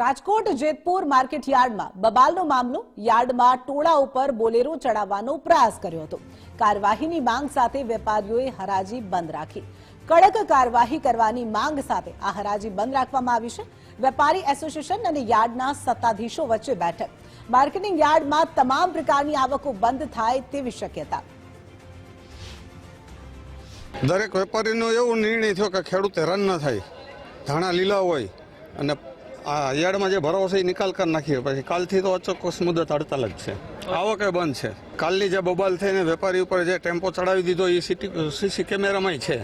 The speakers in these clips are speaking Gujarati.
રાજકોટ જેતપુર માર્કેટ યાર્ડમાં બબાલનો મામલો યાર્ડમાં ટોળા ઉપર બોલેરો ચડાવવાનો પ્રયાસ કર્યો હતો. કાર્યવાહીની માંગ સાથે વેપારીઓએ હરાજી બંધ રાખી. કડક કાર્યવાહી કરવાની માંગ સાથે આ હરાજી બંધ રાખવામાં આવી છે. વેપારી એસોસિએશન અને યાર્ડના સત્તાધીશો વચ્ચે બેઠક. માર્કેટિંગ યાર્ડમાં તમામ પ્રકારની આવકો બંધ થાય તેવી શક્યતા. દરેક વેપારીનો એવો નિર્ણય થયો કે ખેડૂત હેરાન ન થાય. ધાણા લીલા હોય અને આ યાર્ડમાં જે ભરાવો છે એ નિકાલ કરી નાખીએ. પછી કાલથી તો અચોક્કસ મુદત હડતાલ જ છે. આવકે બંધ છે? કાલની જે બબાલ થઈને વેપારી ઉપર જે ટેમ્પો ચડાવી દીધો, એ સીટી સીસી કેમેરામાં છે.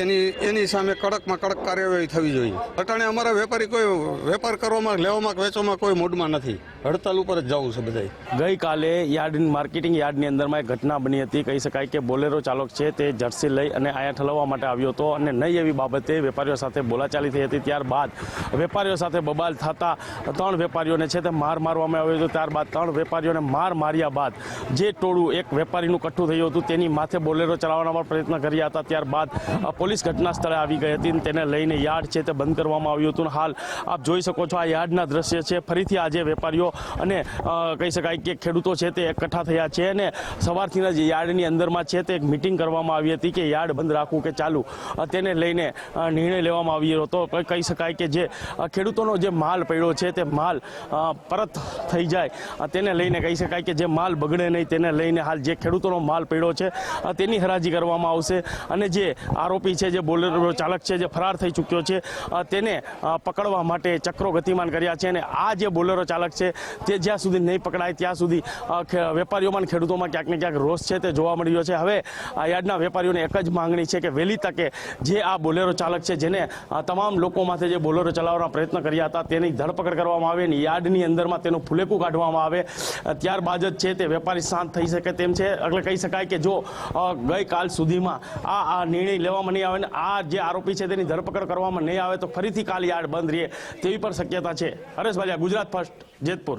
એની એની સામે કડકમાં કડક કાર્યવાહી થવી જોઈએ. અટાણે અમારા વેપારી કોઈ વેપાર કરવામાં, લેવામાં વેચવામાં કોઈ મૂડમાં નથી. હડતાલ ઉપર જ જવું છે બધા ગઈકાલે યાર્ડ માર્કેટિંગ યાર્ડની અંદરમાં એક ઘટના બની હતી. કહી શકાય કે બોલેરો ચાલક છે તે જર્સી લઈ અને આયા ઠલવવા માટે આવ્યો હતો અને નહીં એવી બાબતે વેપારીઓ સાથે બોલાચાલી થઈ હતી. ત્યારબાદ વેપારીઓ સાથે બબાલ થતા ત્રણ વેપારીઓને છે તે માર મારવામાં આવ્યો હતો. ત્યારબાદ ત્રણ વેપારીઓને માર માર્યા બાદ જે ટોળું એક વેપારીનું કઠ્ઠું થયું હતું, તેની માથે બોલેરો ચલાવવાના પ્રયત્ન કર્યા હતા. ત્યારબાદ પોલીસ ઘટના સ્થળે આવી ગઈ હતી તેને લઈને યાર્ડ છે તે બંધ કરવામાં આવ્યું હતું. હાલ આપ જોઈ શકો છો આ યાર્ડના દ્રશ્ય છે. ફરીથી આજે વેપારીઓ અને કહી શકાય કે ખેડૂતો છે તે એકઠા થયા છે અને સવારથી જ યાર્ડની અંદરમાં છે તે એક મિટિંગ કરવામાં આવી હતી કે યાર્ડ બંધ રાખવું કે ચાલુ. તેને લઈને નિર્ણય લેવામાં આવ્યો હતો. કહી શકાય કે જે ખેડૂતોનો જે માલ પડ્યો છે તે માલ પરત થઈ જાય. તેને લઈને કહી શકાય કે જે માલ બગડે નહીં, તેને લઈને હાલ જે ખેડૂતોનો માલ પડ્યો છે તેની હરાજી કરવામાં આવશે. અને જે આરોપી છે, જે બોલેરો ચાલક છે, જે ફરાર થઈ ચૂક્યો છે તેને પકડવા માટે ચક્રો ગતિમાન કર્યા છે અને આ જે બોલેરો ચાલક છે, તે જ્યાં સુધી નહીં પકડાય, ત્યાં સુધી વેપારીઓમાં ખેડૂતોમાં ક્યાંક ને ક્યાંક રોષ છે તે જોવા મળી રહ્યો છે. હવે, આ યાર્ડના વેપારીઓને એક જ માંગણી છે કે વહેલી તકે જે આ બોલેરો ચાલક છે, જેને તમામ લોકો માથે જે બોલેરો ચલાવવાના પ્રયત્ન કર્યા હતા, તેની ધરપકડ કરવામાં આવે અને યાર્ડની અંદરમાં તેનું ફુલેકું કાઢવામાં આવે ત્યારબાદ જ છે તે વેપારી શાંત થઈ શકે તેમ છે. એટલે કહી શકાય કે જો ગઈકાલ સુધીમાં આ આ નિર્ણય લેવામાં નહીં આવે ને આ જે આરોપી છે તેની ધરપકડ કરવામાં નહીં આવે તો ફરીથી કાલ યાર્ડ બંધ રહે તેવી પણ શક્યતા છે. હરેશ ભાલિયા ગુજરાત ફર્સ્ટ, જેતપુર.